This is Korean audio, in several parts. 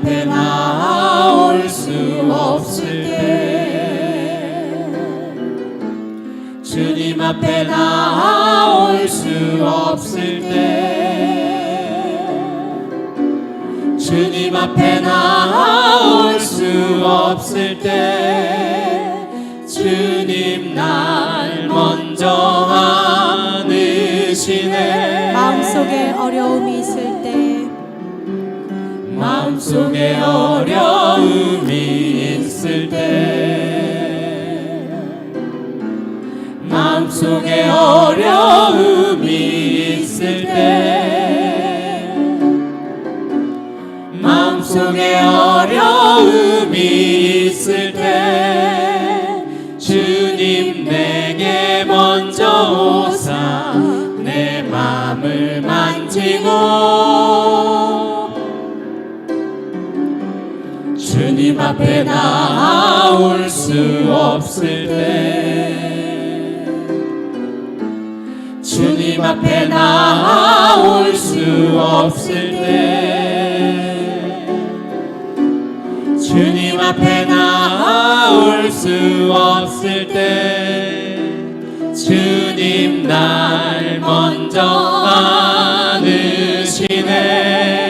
앞에 나올 수 없을 때 주님 앞에 나올 수 없을 때 주님 앞에 나올 수 없을 때 주님 날 먼저 안으시네. 마음속에 어려움이 있을 때 마음속에 어려움이 있을 때 마음속에 어려움이 있을 때 마음속에 어려움이 있을 때 주님 내게 먼저 오사 내 마음을 만지고 주님 앞에 나올 수 없을 때. 주님 앞에 나올 수 없을 때. 주님 앞에 나올 수 없을 때. 주님 날 먼저 안으시네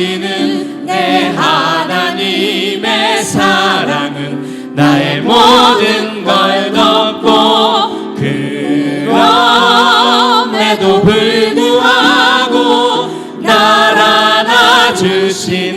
하시는 내 하나님의 사랑은 나의 모든 걸 덮고 그럼에도 불구하고 날 안아주시는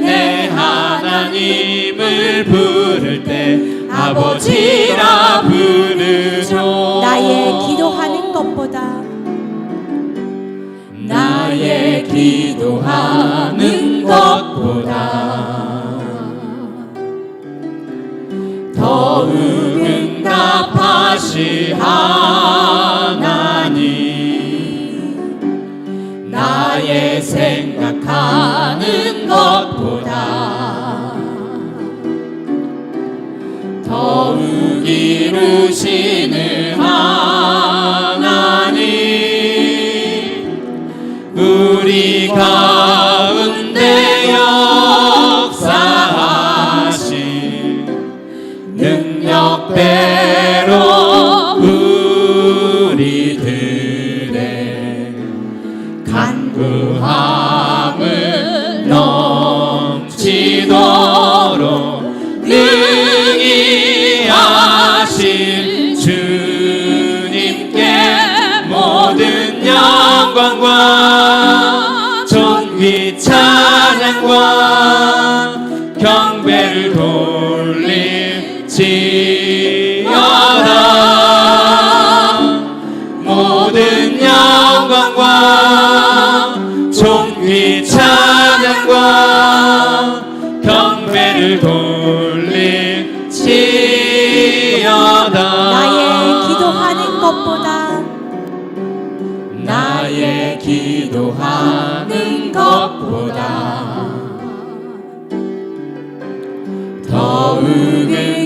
내 하나님을 부를 때 아버지라 부르죠. 나의 기도하는 것보다 나의 기도하는 것보다 더 응답하시 하나님. 나의 생각하는 것보다 더욱 이루시 우리 가 we're turn.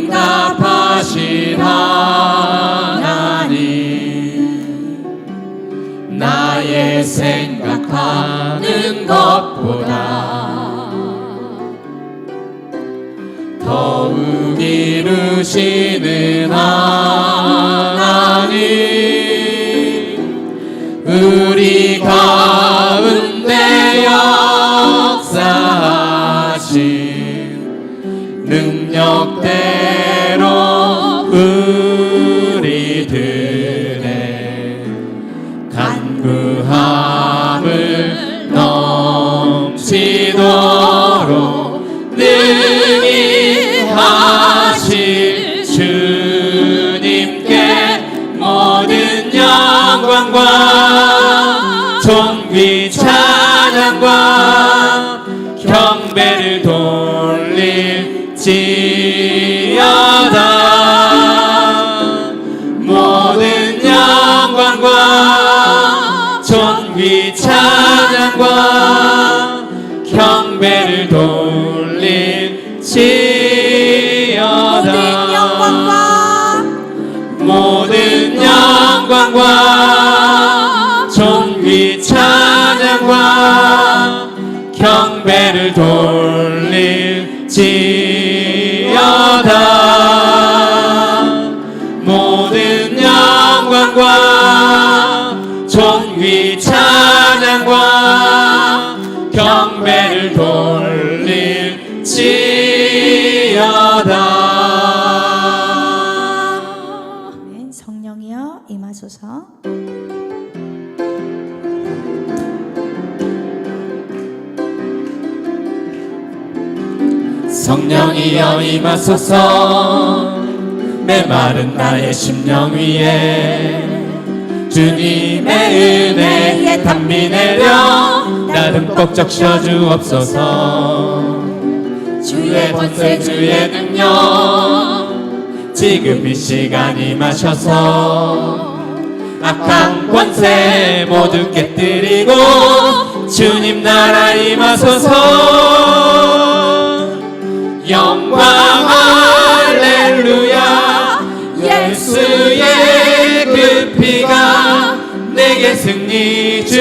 응답하신 하나님 나의 생각하는 것보다 더욱 이루시는 하나님 우리 가운데 역사하신 능력 돌 돌릴지어다 아멘. 성령이여 임하소서. 성령이여 임하소서 메마른 나의 심령 위에 주님의 은혜에 담비 내려 나름 꼭 적셔 주옵소서. 주의 권세 주의 능력. 지금 이 시간 임하셔서 악한 권세 모두 깨뜨리고 주님 나라 임하소서. 영광 할렐루야. 예수의 그 피가 내게 승리 구원이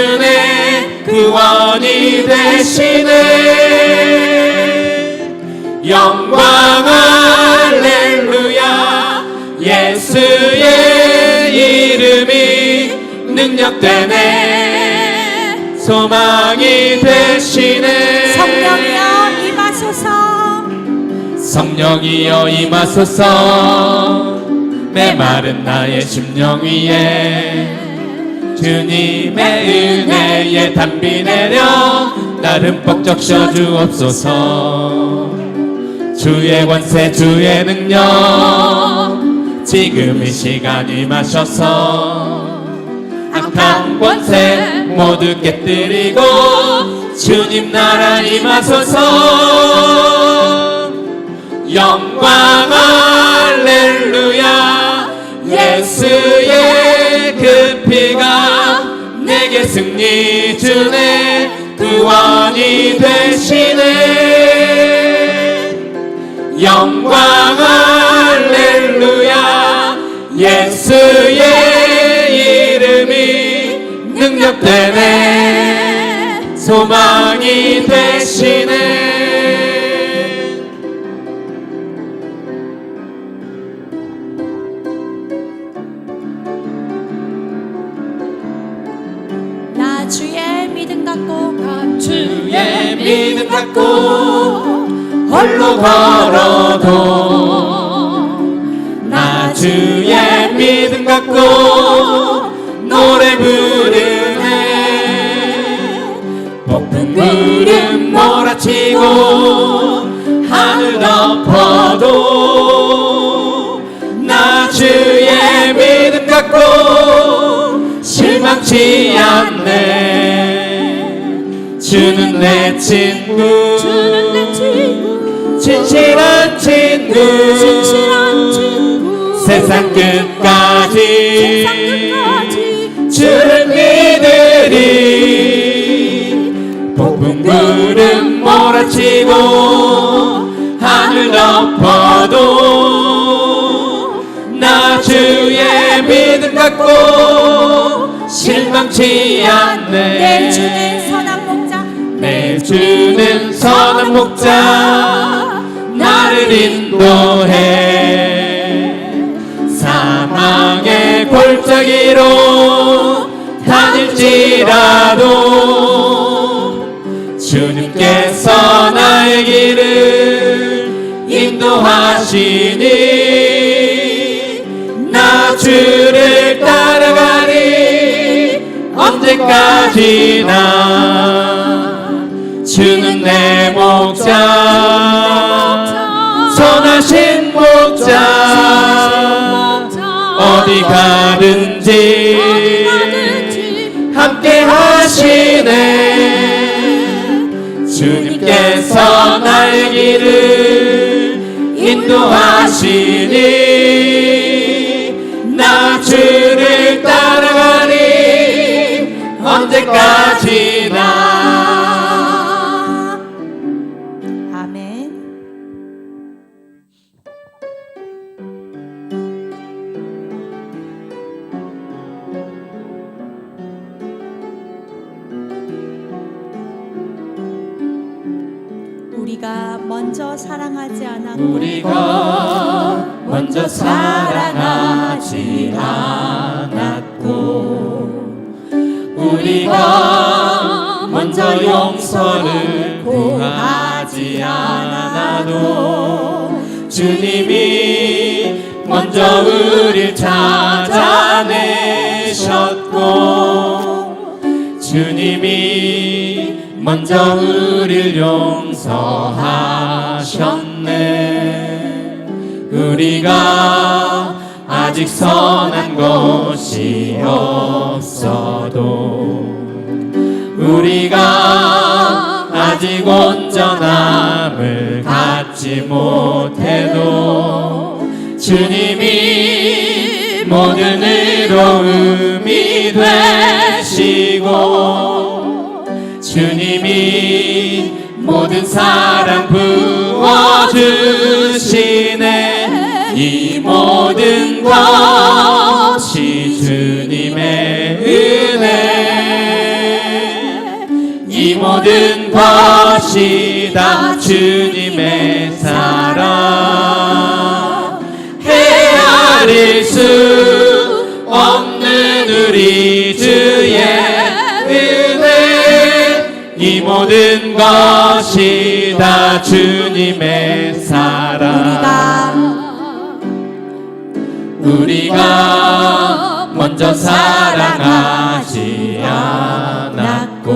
되시네 영광 할렐루야. 예수의 이름이 능력되네. 소망이 되시네 성령이여 임하소서. 성령이여 임하소서. 메마른 나의 심령 위에 주님의 은혜에 담비 내려 나름 뻑 적셔 주옵소서. 주의 권세 주의 능력. 지금 이 시간 임하셔서 악한 권세 모두 깨뜨리고 주님 나라 임하소서. 영광 할렐루야. 예수의 그 피가 내게 승리 주네 구원이 되시네. 영광 할렐루야. 예수의 이름이 능력되네. 소망이 되시네 믿음 갖고 홀로 걸어도 나 주의 믿음 갖고 노래 부르네. 폭풍 구름 몰아치고 하늘 덮어도 나 주의 믿음 갖고 실망치 않네 주는 내 친구. 주는 내 친구. 진실한 친구. 진실한 친구. 세상 끝까지. 세상 끝까지. 주를 믿으리 폭풍 구름 몰아치고 하늘 덮어도 나 주의 믿음 갖고 실망치 않네. 내내 주는 선한 목자 나를 인도해. 사망의 골짜기로 다닐지라도 주님께서 나의 길을 인도하시니 나 주를 따라가리 언제까지나 내 목자. 선하신 목자. 어디 가든지 함께 하시네. 주님께서 나의 길을 인도하시니 나 주를 따라가리 언제까지 먼저 사랑하지 않았고 우리가 먼저 사랑하지 않았고 우리가 먼저 용서를 구하지 않아도 주님이 먼저 우릴 찾아내셨고 주님이 먼저 우릴 용서하셨네. 우리가 아직 선한 것이 없어도 우리가 아직 온전함을 갖지 못해도 주님이 모든 의로움이 되시고 주님이 모든 사랑 부어주시네. 이 모든 것이 주님의 은혜. 이 모든 것이 다 주님의 사랑 이 모든 것이 다 주님의 사랑. 우리가 먼저 사랑하지 않았고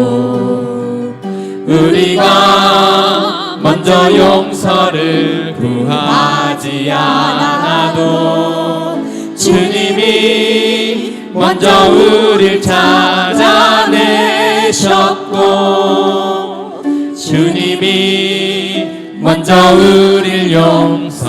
우리가 먼저 용서를 구하지 않아도 주님이 먼저 우릴 찾아내셨고 먼저 우릴 용서하셨네.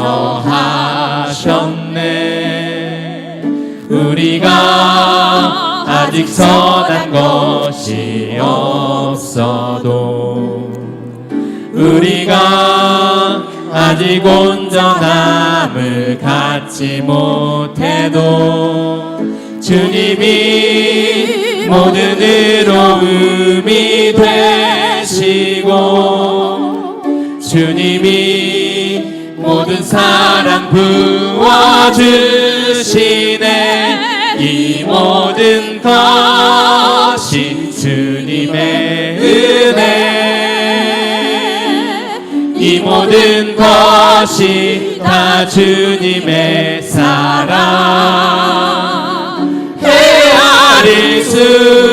우리가 아직 선한 것이 없어도 우리가 아직 온전함을 갖지 못해도 주님이 모든 의로움이 되시고 주님이 모든 사랑 부어주시네. 이 모든 것이 주님의 은혜. 이 모든 것이 다 주님의 사랑. 헤아릴 수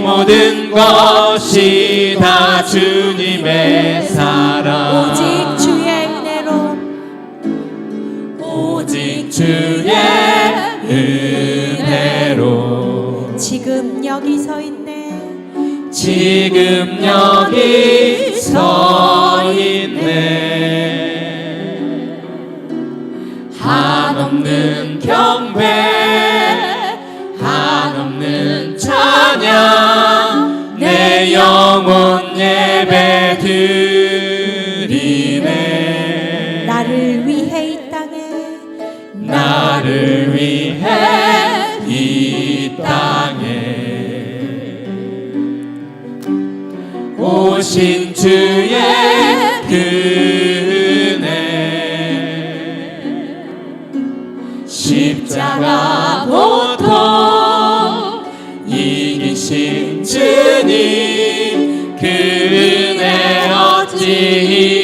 이 모든 것이 다 주님의 사랑. 오직 주의 은혜로. 오직 주의 은혜로. 지금 여기 서 있네. 지금 여기 서 있네. 한없는 경배 영혼 예배 드리네. 나를 위해 이 땅에 나를 위해 이 땅에 오신 주 어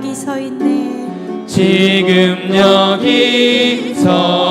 여기 서 있네. 지금 여기 서